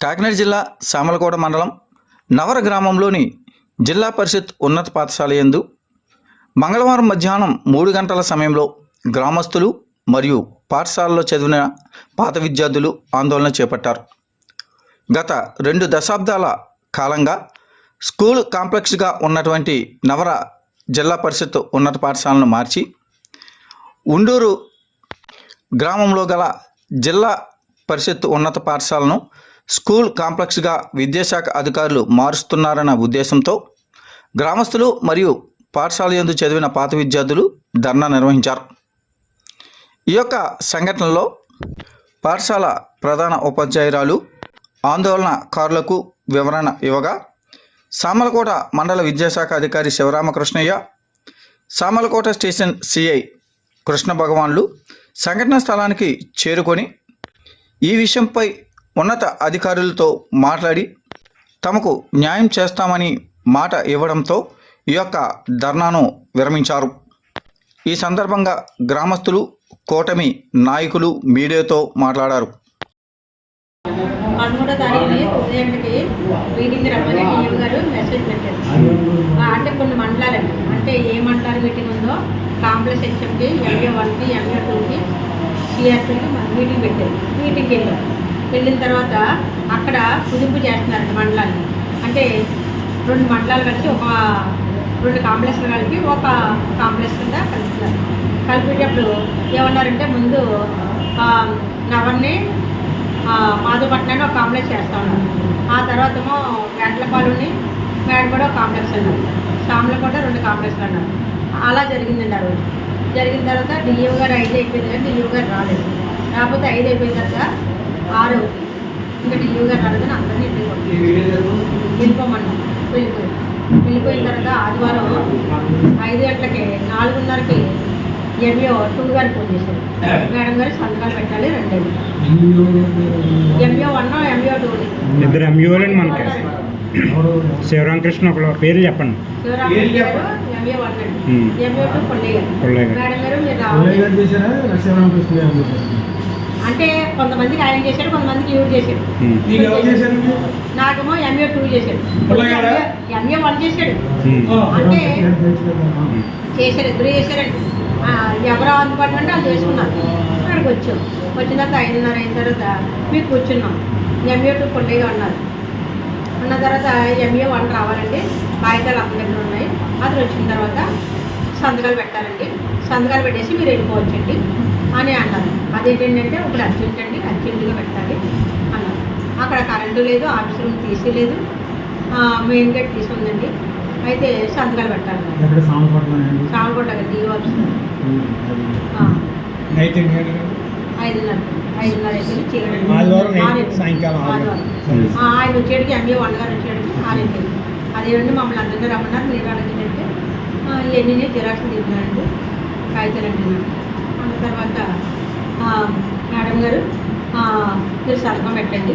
కాకినాడ జిల్లా సామలకోట మండలం నవర గ్రామంలోని జిల్లా పరిషత్ ఉన్నత పాఠశాల యందు మంగళవారం మధ్యాహ్నం మూడు గంటల సమయంలో గ్రామస్తులు మరియు పాఠశాలలో చదివిన పాత విద్యార్థులు ఆందోళన చేపట్టారు. గత రెండు దశాబ్దాల కాలంగా స్కూల్ కాంప్లెక్స్గా ఉన్నటువంటి నవర జిల్లా పరిషత్ ఉన్నత పాఠశాలను మార్చి ఉండూరు గ్రామంలో గల జిల్లా పరిషత్ ఉన్నత పాఠశాలను స్కూల్ కాంప్లెక్స్గా విద్యాశాఖ అధికారులు మారుస్తున్నారన్న ఉద్దేశంతో గ్రామస్తులు మరియు పాఠశాల యందు చదివిన పాత విద్యార్థులు ధర్నా నిర్వహించారు. ఈ యొక్క సంఘటనలో పాఠశాల ప్రధాన ఉపాధ్యాయురాలు ఆందోళనకారులకు వివరణ ఇవ్వగా సామలకోట మండల విద్యాశాఖ అధికారి శివరామకృష్ణయ్య సామలకోట స్టేషన్ సిఐ కృష్ణ భగవాన్లు సంఘటన స్థలానికి చేరుకొని ఈ విషయంపై ఉన్నత అధికారులతో మాట్లాడి తమకు న్యాయం చేస్తామని మాట ఇవ్వడంతో ఈ యొక్క ధర్నాను విరమించారు. ఈ సందర్భంగా గ్రామస్తులు కూటమి నాయకులు మీడియాతో మాట్లాడారు. పదమూడో తారీఖుని ఉదయానికి మీటింగ్ రమ్మని డిఎం గారు మెసేజ్ పెట్టారు. అంటే కొన్ని మండలాలండి. అంటే ఏ మండలాల మీటింగ్ ఉందో కాంప్లెక్స్ హెచ్ఎంకి ఎంఏ వన్కి ఎంఏ టూకి సిఆర్పీకి మీటింగ్ పెట్టారు. మీటింగ్కి వెళ్ళాం వెళ్ళిన తర్వాత అక్కడ కుదింపు చేస్తున్నారండి మండలాన్ని. అంటే రెండు మండలాలు కలిసి ఒక రెండు కాంప్లెక్స్లు కలిపి ఒక కాంప్లెక్స్ కింద కలుపుతున్నారు. కలిపేటప్పుడు ఏమన్నారంటే ముందు నవర్ని మాధుపట్నాన్ని ఒక కాంప్లెక్స్ చేస్తా ఉన్నారు. ఆ తర్వాత ఏమో వెంటలపాలుని మేడపడ ఒక కాంప్లెక్స్ అన్నారు. సాములు కూడా రెండు కాంప్లెక్స్లు అన్నారు. అలా జరిగిందండి ఆ రోజు. జరిగిన తర్వాత డిఈఓ గారు ఐదు అయిపోయింది కానీ డిఈఓ గారు రాలేదు. రాకపోతే ఐదు అయిపోయిన తర్వాత ఆరు అవుతుంది ఇంకా డిఈఓ గారు రాలేదని అందరినీ ఇంటికి. వెళ్ళిపోమన్నాం వెళ్ళిపోయి వెళ్ళిపోయిన తర్వాత ఆదివారం ఐదు గంటలకి నాలుగున్నరకి ఎంఈఓ టూ గారు ఫోన్ చేశారు. మేడం గారు సంతకాలు పెట్టాలి రండి ఎంఈఓ వన్ ఎంఈఓ టూ ఇద్దరు ఎంయూలండి మనకి. శివరామకృష్ణ ఒకళ్ళ పేరు చెప్పండి. మేడం గారు మీరు రావాలి. అంటే కొంతమందికి ఆయన చేశాడు కొంతమందికి యూజ్ చేశాడు. చేశారండి నాకేమో ఎంఏ టూ చేశాడు? ఎంఏ వన్ చేశాడు? ఉమ్. అంటే చేశారు ఇద్దరు చేశారండి. ఆ, ఎవరు అందుబాటులో అంటే వాళ్ళు చేసుకున్నారు. అక్కడికి వచ్చాం. వచ్చిన తర్వాత ఐదున్నర అయిన తర్వాత మీకు కూర్చున్నాం. ఎంఏ టూ పుల్లయ్యగా ఉన్నారు ఉన్న తర్వాత ఎంఏ వన్ రావాలండి. కాగితాలు అక్కడ దగ్గర ఉన్నాయి. అది వచ్చిన తర్వాత సంతకాలు పెట్టాలండి. సంతకాలు పెట్టేసి మీరు వెళ్ళిపోవచ్చండి అని అన్నారు. అదేంటంటే ఇప్పుడు అర్జెంట్ అండి అర్జెంటుగా పెట్టాలి అన్నారు. అక్కడ కరెంటు లేదు ఆఫీస్ రూమ్ తీసేలేదు మెయిన్ గేట్ తీసుకుందండి అయితే సంతకాలు పెట్టాలి సామకోట డిఓ ఆఫీస్ ఐదున్నర ఆయన వచ్చేటికి ఎంఏ వన్ గారు వచ్చేటికి ఆరింటికి అదేమండి మమ్మల్ని అందరినీ రమ్మన్నారు. మీరు అడిగినట్టే ఇవన్నీ జిరాక్స్ తీసినారండి కాగితాలు అంటున్నాను అన్న తర్వాత మేడం గారు మీరు సంతకం పెట్టండి.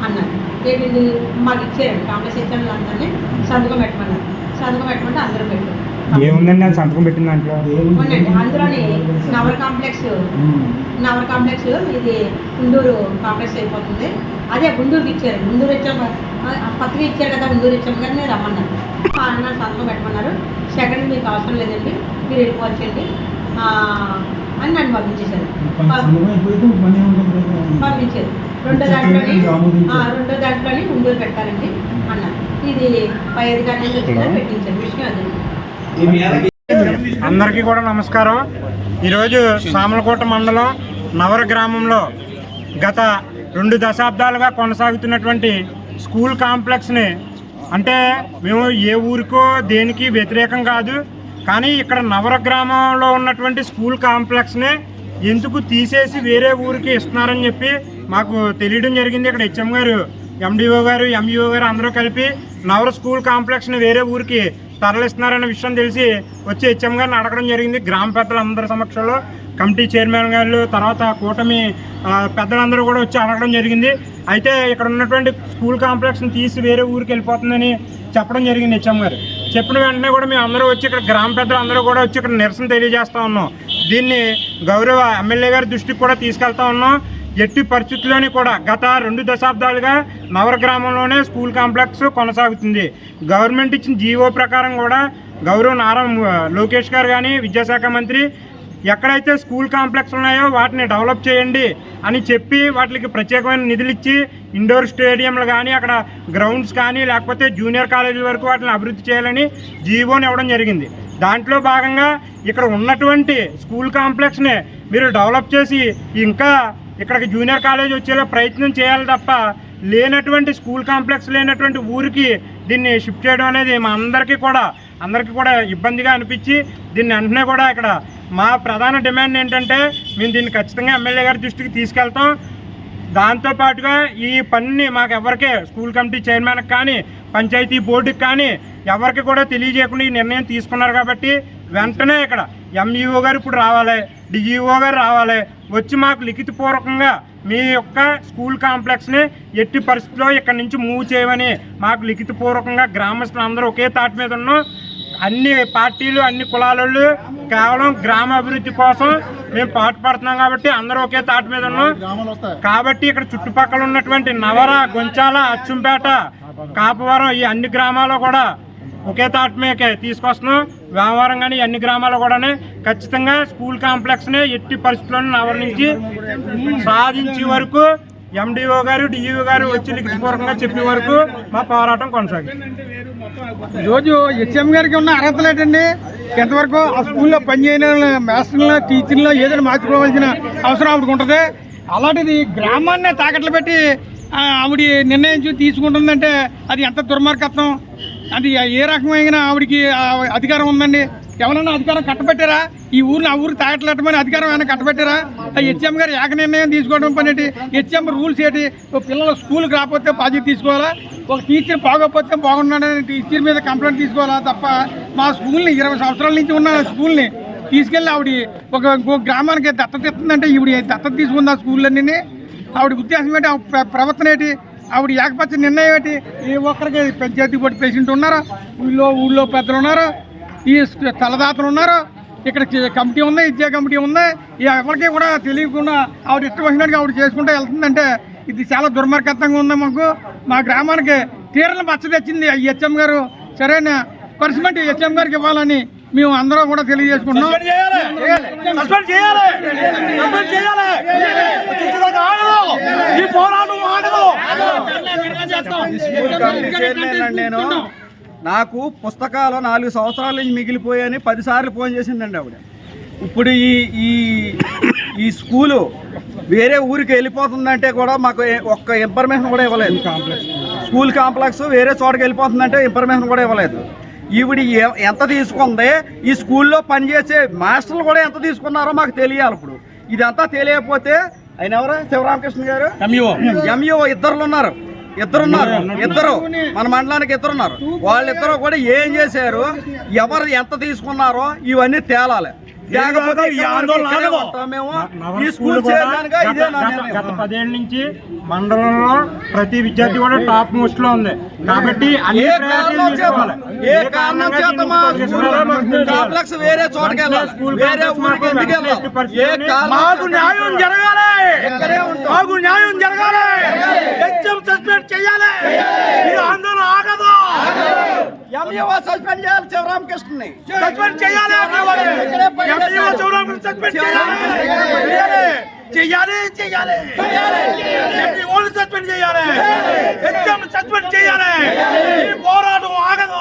అన్నారు. ఏంటండి మాకు ఇచ్చారు కాంగ్రెస్ ఇచ్చారు అందరినీ సంతకం పెట్టమన్నారు. సంతకం పెట్టమంటే అందరూ పెట్టారు ఏముందండి? నేను సంతకం పెట్టిన దాంట్లో. అందులోని నవర్ కాంప్లెక్స్ నవర్ కాంప్లెక్స్ ఇది గుంటూరు కాంప్లెక్స్ అయిపోతుంది. అదే గుంటూరుకి ఇచ్చారు. గుంటూరు ఇచ్చాము. పక్కన ఇచ్చారు కదా గుంటూరు ఇచ్చాము కానీ నేను రమ్మన్నారు. ఆ, అన్నారు సంతకం పెట్టమన్నారు. సెకండ్ మీకు అవసరం లేదండి. మీరు వెళ్ళిపోవచ్చండి. అని నన్ను పంపించేశారు. పంపించారు. రెండో దాంట్లోని రెండో దాంట్లోని గుంటూరు పెట్టాలండి అన్నారు. ఇది పై అధికారి నుంచి వచ్చిందని పెట్టించారు. విషయం అదే. అందరికీ కూడా నమస్కారం. ఈరోజు సామలకోట మండలం నవర గ్రామంలో గత రెండు దశాబ్దాలుగా కొనసాగుతున్నటువంటి స్కూల్ కాంప్లెక్స్ని అంటే మేము ఏ ఊరికో దేనికి వ్యతిరేకం కాదు కానీ ఇక్కడ నవర గ్రామంలో ఉన్నటువంటి స్కూల్ కాంప్లెక్స్ని ఎందుకు తీసేసి వేరే ఊరికి ఇస్తున్నారని చెప్పి మాకు తెలియడం జరిగింది. ఇక్కడ హెచ్ఎం గారు ఎండిఓ గారు ఎంఈఓ గారు అందరూ కలిపి నవర స్కూల్ కాంప్లెక్స్ని వేరే ఊరికి తరలిస్తున్నారన్న విషయం తెలిసి వచ్చి హెచ్ఎం గారిని అడగడం జరిగింది. గ్రామ పెద్దలందరి సమక్షంలో కమిటీ చైర్మన్ గారు తర్వాత కూటమి పెద్దలందరూ కూడా వచ్చి అడగడం జరిగింది. అయితే ఇక్కడ ఉన్నటువంటి స్కూల్ కాంప్లెక్స్ని తీసి వేరే ఊరికి వెళ్ళిపోతుందని చెప్పడం జరిగింది హెచ్ఎం గారు. చెప్పిన వెంటనే కూడా మేము అందరూ వచ్చి ఇక్కడ గ్రామ పెద్దలు అందరూ కూడా వచ్చి ఇక్కడ నిరసన తెలియజేస్తూ ఉన్నాం. దీన్ని గౌరవ ఎమ్మెల్యే గారి దృష్టికి కూడా తీసుకెళ్తా ఉన్నాం. ఎట్టి పరిస్థితుల్లోని కూడా గత రెండు దశాబ్దాలుగా నవర గ్రామంలోనే స్కూల్ కాంప్లెక్స్ కొనసాగుతుంది. గవర్నమెంట్ ఇచ్చిన జీవో ప్రకారం కూడా గౌరవ నారా లోకేష్ గారు కానీ విద్యాశాఖ మంత్రి ఎక్కడైతే స్కూల్ కాంప్లెక్స్ ఉన్నాయో వాటిని డెవలప్ చేయండి అని చెప్పి వాటికి ప్రత్యేకమైన నిధులు ఇచ్చి ఇండోర్ స్టేడియంలు కానీ అక్కడ గ్రౌండ్స్ కానీ లేకపోతే జూనియర్ కాలేజీల వరకు వాటిని అభివృద్ధి చేయాలని జీవోని ఇవ్వడం జరిగింది. దాంట్లో భాగంగా ఇక్కడ ఉన్నటువంటి స్కూల్ కాంప్లెక్స్ని మీరు డెవలప్ చేసి ఇంకా ఇక్కడికి జూనియర్ కాలేజ్ వచ్చేలా ప్రయత్నం చేయాలి తప్ప లేనటువంటి స్కూల్ కాంప్లెక్స్ లేనటువంటి ఊరికి దీన్ని షిఫ్ట్ చేయడం అనేది మా అందరికీ కూడా అందరికీ కూడా ఇబ్బందిగా అనిపించి దీన్ని వెంటనే కూడా ఇక్కడ మా ప్రధాన డిమాండ్ ఏంటంటే మేము దీన్ని ఖచ్చితంగా ఎమ్మెల్యే గారి దృష్టికి తీసుకెళ్తాం. దాంతోపాటుగా ఈ పనిని మాకు ఎవరికే స్కూల్ కమిటీ చైర్మన్కి కానీ పంచాయతీ బోర్డుకి కానీ ఎవరికి కూడా తెలియజేయకుండా ఈ నిర్ణయం తీసుకున్నారు కాబట్టి వెంటనే ఇక్కడ ఎంఈఓ గారు ఇప్పుడు రావాలి డిఈఓ గారు రావాలి. వచ్చి మాకు లిఖితపూర్వకంగా మీ యొక్క స్కూల్ కాంప్లెక్స్ని ఎట్టి పరిస్థితిలో ఇక్కడ నుంచి మూవ్ చేయమని మాకు లిఖితపూర్వకంగా గ్రామస్తులు అందరూ ఒకే తాటి మీద ఉన్నాం. అన్ని పార్టీలు అన్ని కులాలు కేవలం గ్రామ అభివృద్ధి కోసం మేము పాటుపడుతున్నాం కాబట్టి అందరూ ఒకే తాటి మీద ఉన్నాం. కాబట్టి ఇక్కడ చుట్టుపక్కల ఉన్నటువంటి నవర గొంచాల అచ్చుంపేట కాపవరం ఈ అన్ని గ్రామాల్లో కూడా ఒకే తాటి మీదకే తీసుకొస్తున్నాం. వ్యవహారం కానీ అన్ని గ్రామాల్లో కూడా ఖచ్చితంగా స్కూల్ కాంప్లెక్స్ని ఎట్టి పరిస్థితుల్లోనూ నవర నుంచి సాధించే వరకు ఎండిఓ గారు డిఈఓ గారు వచ్చి లిఖితపూర్వకంగా చెప్పే వరకు మా పోరాటం కొనసాగుతుంది ఈరోజు హెచ్ఎం గారికి ఉన్న అర్హతలు ఏంటండి ఎంతవరకు ఆ స్కూల్లో పనిచేయని మాస్టర్లో టీచర్లో ఏదైనా మార్చుకోవాల్సిన అవసరం ఆవిడకి ఉంటుంది. అలాంటిది గ్రామాన్నే తాకట్లు పెట్టి ఆవిడ నిర్ణయించి తీసుకుంటుందంటే అది ఎంత దుర్మార్గత్వం? అది ఏ రకమైన ఆవిడకి అధికారం ఉందండి? ఎవరైనా అధికారం కట్టబెట్టారా? ఈ ఊరిని ఆ ఊరు తాకట్లెట్టమని అధికారం ఏమైనా కట్టబెట్టారా? ఆ హెచ్ఎం గారు ఏక నిర్ణయం తీసుకోవడం పని ఏంటి? హెచ్ఎం రూల్స్ ఏంటి? ఒక పిల్లలు స్కూల్కి రాకపోతే బాధ్యత తీసుకోవాలా? ఒక టీచర్ బాగోకపోతే బాగున్నాడని టీచర్ మీద కంప్లైంట్ తీసుకోవాలా తప్ప మా స్కూల్ని ఇరవై సంవత్సరాల నుంచి ఉన్న స్కూల్ని తీసుకెళ్ళి ఆవిడ ఒక ఇంకో గ్రామానికి దత్తత ఇస్తుందంటే ఈవిడ దత్తత తీసుకుంది ఆ స్కూళ్ళన్నీ ఆవిడ ఉద్దేశం ఏంటి? ఆవిడ ప్రవర్తన ఏంటి? ఆవిడ ఏకపచ్చ నిర్ణయం ఏంటి? ఏ ఒక్కరికి పంచాయతీ బోర్డు ప్రెసిడెంట్ ఉన్నారా? ఊళ్ళో ఊళ్ళో పెద్దలు ఉన్నారు? ఈ తలదాతలు ఉన్నారు. ఇక్కడ కమిటీ ఉంది విద్యా కమిటీ ఉంది. ఎవరికి కూడా తెలియకుండా ఆవిడ ఇష్టం వచ్చినట్టుగా ఆవిడ చేసుకుంటూ వెళ్తుందంటే ఇది చాలా దుర్మార్గత్వంగా ఉంది మాకు. మా గ్రామానికి తీరని పచ్చ తెచ్చింది ఈ హెచ్ఎం గారు. సరైన పనిష్మెంట్ హెచ్ఎం గారికి ఇవ్వాలని మేము అందరం కూడా తెలియజేసుకుంటున్నాం. ఈ పోరాటం నేను. నాకు పుస్తకాలు నాలుగు సంవత్సరాల నుంచి మిగిలిపోయాయని పదిసార్లు ఫోన్ చేసిందండి ఆవిడ. ఇప్పుడు ఈ ఈ ఈ స్కూలు వేరే ఊరికి వెళ్ళిపోతుందంటే కూడా మాకు ఒక్క ఇన్ఫర్మేషన్ కూడా ఇవ్వలేదు. స్కూల్ కాంప్లెక్స్ వేరే చోటకి వెళ్ళిపోతుందంటే ఇన్ఫర్మేషన్ కూడా ఇవ్వలేదు. ఈవిడ ఎంత తీసుకుంది ఈ స్కూల్లో పనిచేసే మాస్టర్లు కూడా ఎంత తీసుకున్నారో మాకు తెలియాలి ఇప్పుడు. ఇదంతా తెలియకపోతే ఆయన ఎవరు? శివరామకృష్ణ గారు? ఎంఈఓ ఇద్దరు ఉన్నారు. ఇద్దరు ఉన్నారు ఇద్దరు. మన మండలానికి ఇద్దరు ఉన్నారు వాళ్ళిద్దరు కూడా ఏం చేశారు? ఎవరు ఎంత తీసుకున్నారో ఇవన్నీ తేలాలి. లేకపోతే ఈ ఆందోళన ఈ స్కూల్ గత- పదేళ్ళ నుంచి మండలంలో ప్రతి విద్యార్థి కూడా టాప్ మోస్ట్లో ఉంది. కాబట్టి అన్ని ఏ కారణం చేత మా. కాంప్లెక్స్ వేరే చోటకి ఊరికి మాకు ఎందుకు న్యాయం జరగాలి. ఇక్కడే ఉంటాం. మాకు న్యాయం జరగాలి. హెచ్ఎం సస్పెండ్ చేయాలి. ఈ ఆందోళన ఎంఈఓ సస్పెండ్ చేయాలి శివరామకృష్ణని సస్పెండ్ చేయాలి ఎంపీఓ శివరామకృష్ణ సస్పెండ్ చేయాలి. చేయాలి. చేయాలి ఎంపీఓని సస్పెండ్ చేయాలి. హెచ్ఎం సస్పెండ్ చేయాలి. ఈ పోరాటం ఆగదు.